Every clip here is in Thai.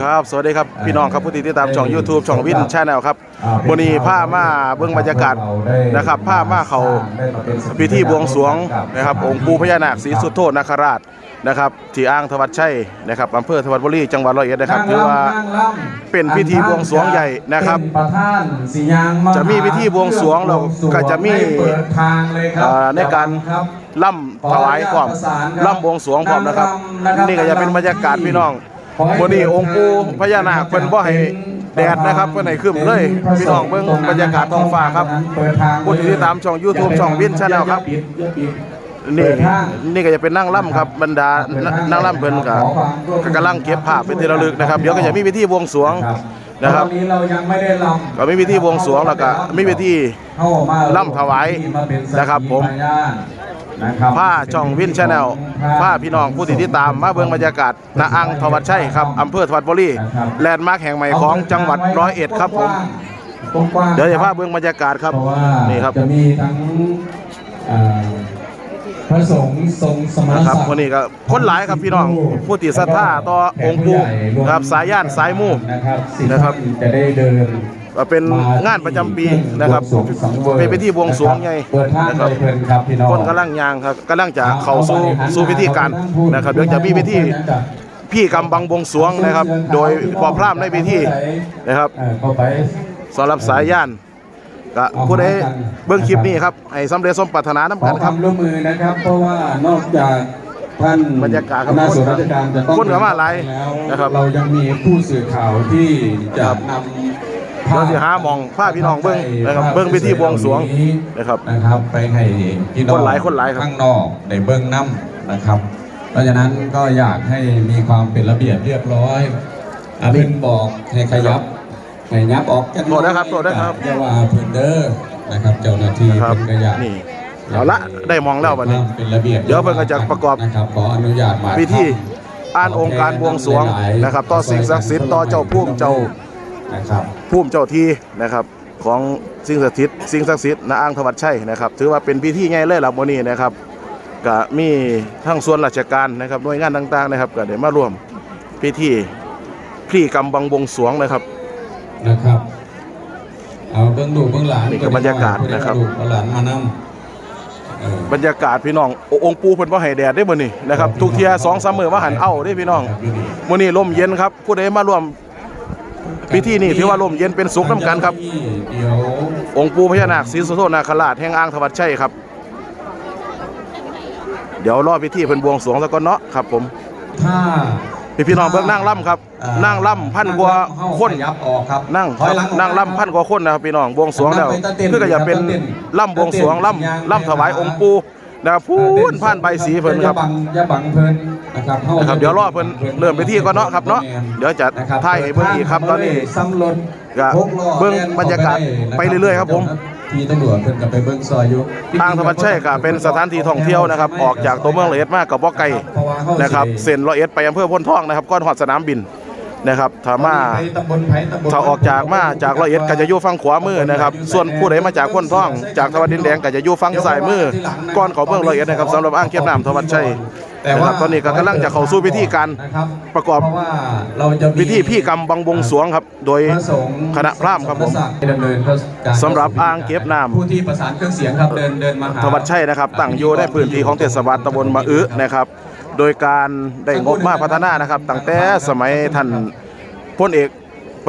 ครับ สวัสดีครับพี่น้องครับผู้ติดตามช่อง YouTube ช่องวินชาแนลครับวันนี้ผ้ามาเบื้องบรรยากาศนะครับผ้ามาเขาพิธีบวงสรวงนะครับองค์ปู่พญานาคศรีสุโธนาคราชนะครับที่อ่างทวัดชัยนะครับอำเภอทวัดบุรีจังหวัดร้อยเอ็ดนะครับถือว่าเป็นพิธีบวงสรวงใหญ่นะครับเป็นประธานสียางาจะมีพิธีบวงสรวงแล้วก็จะมีให้เปิดทางเลยครัเอ่อในการครับล่ำถวายพร้อมล่ำบวงสรวงพร้อมนะครับ นี่ก็จะเป็นบรรยากาศพี่น้อง วันนี้องค์ปู่พญานาคเพิ่นบ่ให้แดดนะครับเพิ่นให้ครึ้มเลยพี่น้องเบิ่งบรรยากาศท้องฟ้าครับเปิดทางผู้ที่ติดตามช่อง YouTube ช่องวิน Channel ครับอย่าปิดอย่าปิดนี่นี่ก็จะเป็นนั่งล่ำครับบรรดานั่งล่ำเพิ่นก็ก็กำลังเก็บภาพเป็นที่ระลึกนะครับเดี๋ยวก็จะมีพิธีบวงสรวงนะครับตอนนี้เรายังไม่ได้ลำก็มีพิธีบวงสรวงแล้วก็มีพิธีเข้ามาล่ำถวายมาเป็นสักขีนะครับผม พยานนะครับผ้าช่องวินชาแนลผ้าพี่น้องผู้ที่ติดตามมาเบิ่งบรรยากาศณอ่างทวัดชัยครับอำเภอทวัดบุรีแลนด์มาร์คแห่งใหม่ของจังหวัดร้อยเอ็ดครับผมกว้างๆเดี๋ยวจะพาเบิ่งบรรยากาศครับเพราะว่านี่ครับจะมีทั้งเอ่อพระสงฆ์ทรงสมณนะครับศักดิ์วันนี้ก็คนหลายครับพี่น้องผู้ที่ศรัทธาต่อองค์ปู่ครับสายย่านสายมู่นะครับสินะครับท่านจะได้เดิน ก็เป็นงานประจำปีนะครับบวงสวงสังวยเป็นพิธีบวงสรวงใหญ่เปิดทางนะคเลรับยเพลินครับพี่น้องคนกำลังยางครับกำลังจะเข้าสู่สู่พิธีการนะครับเดี๋ยวจะมีพิธีพี่กำบังบวงสรวงนะครับ โดยพอพร่ำในพิธีนะครับเออเข้าไปสำหรับสายย่านก็ผู้ใดเบิ่งคลิปนี้ครับให้สำเร็จสมปรารถนาน้ำขอกันคครับวามร่วมมือนะครับ เพราะว่านอกจากท่านบรรยากาศครับคณะส่วนราชการจะต้องคนก็มาหลายแล้วนะครับเรายังมีผู้สื่อข่าวที่จะนำ เราสิหาหมองผ้าพี่น้องเบิ่งนะครับเบิ่งพิธีบวงสรวงนะครับนะครับไปให้พี่น้องคนหลายคนหลายครับข้างนอกในเบื้องน้ำนะครับ เพราะฉะนั้นก็อยากให้มีความเป็นระเบียบเรียบร้อยอาเป็นบอกให้ขยับให้ยับออกจากโทษนะครับโทษนะครับเจ้าว่าเพิ่นเด้อนะครับ เจ้าหน้าที่นะครับเพิ่นก็อยากนี่เอาละได้มองแล้วบัดนี้เป็นระเบียบเดี๋ยวเพิ่นก็จะประกอบนะครับขออนุญาตมาพิธีอ่านองค์การบวงสรวงนะครับ ต่อสิ่งศักดิ์สิทธิ์ต่อเจ้าภูมิเจ้านะครับ ภูมิเจ้าที่นะครับของสิ่งศักดิ์สิทธิ์สิ่งศักดิ์สิทธิ์ณอ่างทวัดชัยนะครับ ถือว่าเป็นพิธีใหญ่เลยล่ะมื้อนี้นะครับก็มีทั้งส่วนราชการนะครับหน่วยงานต่างๆนะครับก็ได้มาร่วมพิธีพิธีกรรมบังบวงสรวงนะครับนะครับเอาเบื้องดูเบื้องหลังนี่ก็บรรยากาศนะครับเบื้องหลังมานำเออบรรยากาศพี่น้องโอองค์ปูเพิ่นบ่ให้แดดได้มื้อนี้นะครับทุกเที่ย2-3มื้อมาหันเอาได้พี่น้องมื้อนี้ลมเย็นครับผู้ใดมาร่วม พิธีนี้ถือว่าลมเย็นเป็นสุขนํกันครับเดี๋ยวองค์ปู่พญานาคศรีสุโธนาคราชแห่งอ่างทวัดชัยครับ เดี๋ยวรอพิธีเพิ่นบวงสรวงซะก่อนเนาะครับ ผมถ้าพี่พี่น้องเบิ่งนั่งล่ำครับเอ่อนั่งล่ำพันกว่าคนยับออกครับนั่งถอยหลังออกนั่งล่ำพันกว่าคนนะครับพี่น้องบวงสรวงแล้วนั่งไปตะเต้นคือก็จะเป็นตะเต้นล่ำบวงสรวงตะเต้นล่ำล่ำถวายองค์ปู่ นะครับพูนผ่านใบสีเพิ่นครับอย่าบังอย่าบังเพิ่นนะครับข้านะครับเดี๋ยวรอเพิ่นเริ่มพิธีก่อนเนาะครับเนาะเดี๋ยวจะนะครับถ่ายให้เบิ่งอีกครับตอนนี้ซ้ำรถก็หกล้อเบิ่งบรรยากาศไปเรื่อยๆครับผม ที่ตำรวจเพิ่นก็ไปเบิ่งซอยอยู่อ่างธรรมชัยก็เป็นสถานที่ท่องเที่ยวนะครับ ออกจากตัวเมืองละเอียดมากกับบ่ไกลนะครับเส้นละเอียดไปอำเภอพ้นทองนะครับก้อนหอดสนามบิน นะครับถ้ามาไปตำบลไผ่ตำบลถ้าออกจากมาจากละเอียดก็จะอยู่ฝั่งขวามือนะครับ ส่วนผู้ใดมาจากพ้นทอง จากทวัดดินแดงก็จะอยู่ฝั่งซ้ายมือก้อนเขาเมืองละเอียดนะครับสำหรับอ่างเก็บน้ำทวัดชัยแต่นะคว่ารับตอนนี้ก็กำลังจะเข้าสู่พิธีการนะครับประกอบเพราะว่าเราจะมีพิธีพี่กรรมบังบวงสรวงครับ โดยพระสงฆ์คณะพราหมณ์ครับผมดำเนินพระการสำหรับอ่างเก็บน้ำผู้ที่ประสานเครื่องเสียงครับเดินเดินมาหาทวัดชัยนะครับตั้งอยู่ในพื้นที่ของเทศบาลตำบลมะอึนะครับ โดยการได้งบมาพัฒนานะครับตั้งแต่สมัยท่านพลเอก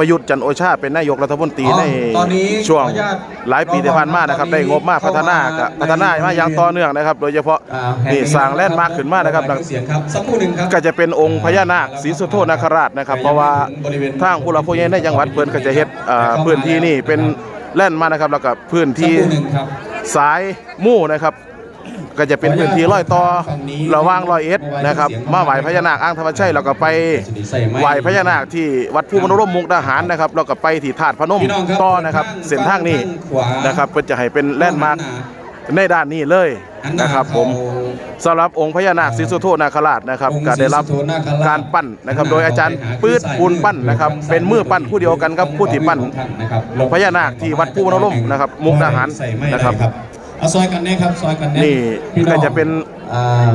ประยุทธ์จันทร์โอชาเป็นนายกรัฐมนตรีในตอนนี้ช่วงขออนุญาตหลายปีที่ผ่านมานะครับ ได้งบมาพัฒนากับพัฒนามาอย่างต่อเนื่องนะครับ โดยเฉพาะอ่านี่สร้างแลนด์มาร์คขึ้นมานะครับเคองเสียงครับสักครู่หนึ่งครับก็จะเป็นองค์พญานาคศรีสุโธนาคราชนะครับ เพราะว่าทางผู้หลักผู้ใหญ่ในจังหวัดเพิ่นก็จะเฮ็ดอ่าพื้นที่นี่เป็นแล่นด์มาร์คนะครับแล้วก็พื้นสักที่ครู่หนึ่งครับสายมู่นะครับ ก็จะเป็นพื้นที่ร้อยต่อระหว่างร้อยเอ็ดนะครับมาไหว้พญานาคอ้างธรรมชัยแล้วก็ไปไหว้พญานาคที่วัดภูมิมโนรมมุกดาหารนะครับแล้วก็ไปที่ธาตุพนมพี่น้องครับต่อนะครับ เส้นทางนี้ด้านขวานนะครับเพื่อจะให้เป็นแลนด์มาร์คในด้านนี้เลยนะครับผมสำหรับองค์พญานาคศรีสุโธนาคราชนะครับก็ได้รับการปั้นนะครับ โดยอาจารย์ปื๊ดปูนปั้นนะครับ เป็นมือปั้นผู้เดียวกันครับผู้ที่ปั้นพญานาคที่วัดภูมิมโนรมนะครับ มุกดาหารนะครับ เอาซอยกันแน่ครับซอยกันแน่นี่พี่องก็จะเป็น อ่า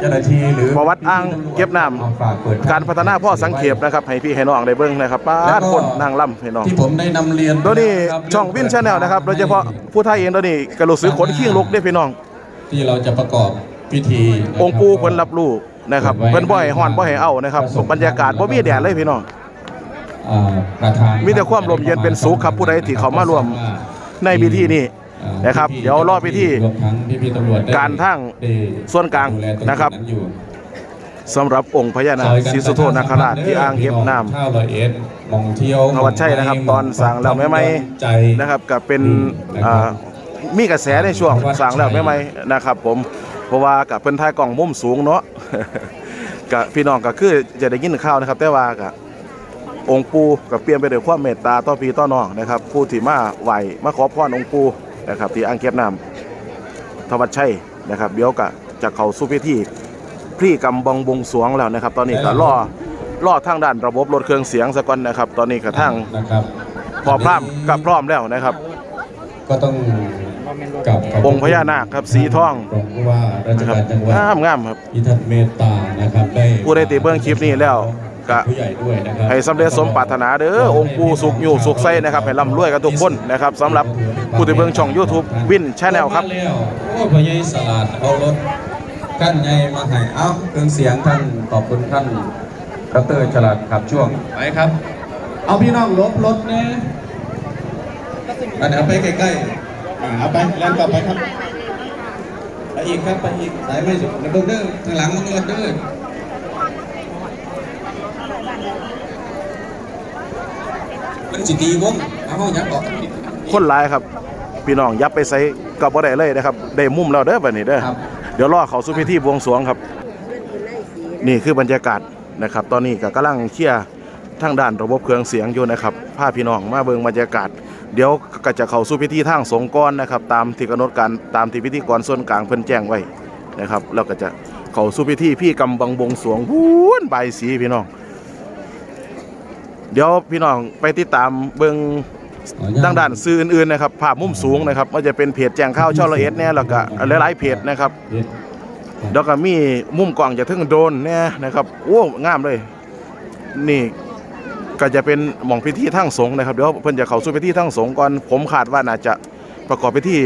เจ้าหน้าที่หรือประวัติอ้างเก็บน้ำอาฝากเปิดการพัฒนาพ่อสังเขปนะครับให้พี่ให้น้องได้เบิ่งนะครับป้าแล้วดก็คนนางล่ำให้น้องที่ผมได้นำเรียนตัวนี้ครับช่องวินชาแนลนะครับโดยเฉพาะผู้ไทยเองตัวนี้กระโดดซื้อขนขี้งลุกได้พี่น้อง ที่เราจะประกอบพิธีนะครับ องค์ปู่เพิ่นรับรู้นะครับเพิ่นบ่ให้ฮ้อนบ่ให้เอานะครับบรรยากาศบ่มีแดดเลยพี่น้อง อ่าประธานมีแต่ความร่มเย็นเป็นสุขครับผู้ใดที่เข้ามาร่วม ในพิธีนี้อ่า นะครับ เดี๋ยวรอพิธีรวมทั้งพี่ๆตำรวจได้การทั้งได้ส่วนกลางดูแตงนะครับนั้นอยู่สำหรับองค์พญานาคศรีสุโธนาคราชที่อ่างเก็บน้ำข้าวลอยเอ็ดมองเที่ยวพระวัดชัยนะครับ ตอนสั่งแล้วไม่ไม่ใจนะครับก็เป็นนะครับอ่ามีกระแสในช่วงสร้างแล้วไม่ไหมนะครับ ผมเพราะว่ากับเพิ่นถ่ายกล้องมุมสูงเนาะกับพี่น้องก็คือจะได้ยินข่าวนะครับ แต่ว่ากับองค์ปู่ก็เปลี่ยนไปด้วยความเมตตาต่อพี่ต่อน้องนะครับ ผู้ที่มาไหวมาขอพรองค์ปู่ นะครับที่อ่างเก็บน้ำทวัดชัยนะครับเดี๋ยวก็จะเข้าสู่พิธีพรีกรรมบองบวงสรวงแล้วนะครับ ตอนนี้ก็รอรอทางด้านระบบรถเครื่องเสียงซะก่อนนะครับ ตอนนี้ก็ทางนะครับพอพร้อมกับพร้อมแล้วนะครับ ก็ต้องกลับขบองค์พญานาคครับสีทองรองผู้ว่าราชนะครับการจังหวัดงามงามครับที่ท่านเมตตานะครับได้ผู้ใดติเบิ่งคลิปนี้แล้ว ก็ผู้ใหญ่ด้วยนะครับให้สำเร็จสมปรารถนาเด้อองค์ปู่สุขอยู่สุขใสนะครับให้ร่ำรวยกันทุกคนนะครับสำหรับผู้ที่เบิ่งช่อง YouTube วินชาแนลครับมาแล้วโอ้พญายสลัดเอารถกั้นใหญ่มาให้เอ้าเครื่องเสียงท่านขอบคุณท่านดรฉลาดขับช่วงไปครับ เอาพี่น้องลบรถนะอันนี้เอาไปใกล้ๆอ่าเอาไปแล่นต่อไปครับไปอีกครับไปอีกสายไม่สุดแล้วเบิ่งเด้อข้างหลังมันเงินเด้อ มันจิตีวงเอาห้องยักษ์ออกคนหลายครับ พี่น้องยับไปใส่กับบ่ได้เลยนะครับ ได้มุมแล้วเด้อบัดนี้เด้อครับ เดี๋ยวรอเข้าสู่พิธีบวงสรวงครับ นี่คือบรรยากาศนะครับ ตอนนี้ก็กำลังเคลียร์ทางด้านระบบเครื่องเสียงอยู่นะครับพาพี่น้องมาเบิ่งบรรยากาศ เดี๋ยวก็จะเข้าสู่พิธีทางสงฆ์ก่อนนะครับ ตามที่กำหนดการตามที่พิธีกรส่วนกลางเพิ่นแจ้งไว้นะครับแล้วก็จะเข้าสู่พิธีพี่กำบังบวงสรวงวู้นใบายสีพี่น้อง เดี๋ยวพี่น้องไปติดตามเบิ่งทางด้านสื่ออื่นๆนะครับภาพมุมสูงนะครับว่าจะเป็นเพจแจ้งข่าวช่อละเอ็ดเนี่ยแล้วก็หลายๆเพจนะครับแล้วก็มีมุมกล้องจะถึงโดรนเนี่ยนะครับโอ้งามเลย นี่ก็จะเป็นหม่องพิธีทั้งสงฆ์นะครับเดี๋ยวเพิ่นจะเข้าสู่พิธีทั้งสงฆ์ก่อนผมคาดว่าน่าจะประกอบพิธี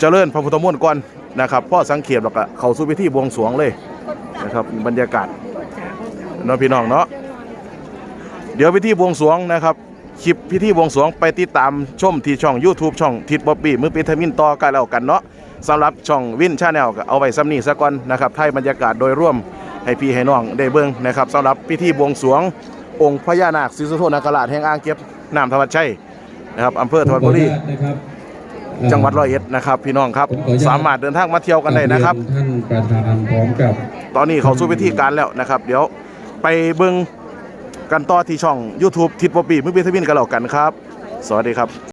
เจริญพระพุทธมนต์ก่อนนะครับพ่อสังเขปแล้วก็เข้าสู่พิธีบวงสรวงเลยนะครับบรรยากาศเนาะพี่น้องเนาะ เดี๋ยวพิธีบวงสรวงนะครับคลิปพิธีบวงสรวงไปติดตามชมที่ช่อง YouTube ช่องทิดบ๊อบบี้มือปิทมินต่อกันแล้วกันเนาะสำหรับช่องวินชาแนลก็เอาไว้ซ้ำนี้ซะก่อนนะครับไทยบรรยากาศโดยร่วมให้พี่ให้น้องได้เบิ่งนะครับสำหรับพิธีบวงสรวง องค์พญานาคศรีสุโธนาคราชแห่งอ่างเก็บน้ำธวัชชัยนะครับอำเภอธวัชบุรีนะครับจังหวัดร้อยเอ็ดนะครับ พี่น้องครับผมขออนุญาตสามารถเดินทางมาเที่ยวกันได้นะครับเยท่านประธานพร้อมกับ ตอนนี้เขาสู่พิธีการแล้วนะครับ เดี๋ยวไปเบิ่ง กันต่อที่ช่อง YouTube ทิดปอบีมือเบทวินกันแล้วกันครับ สวัสดีครับ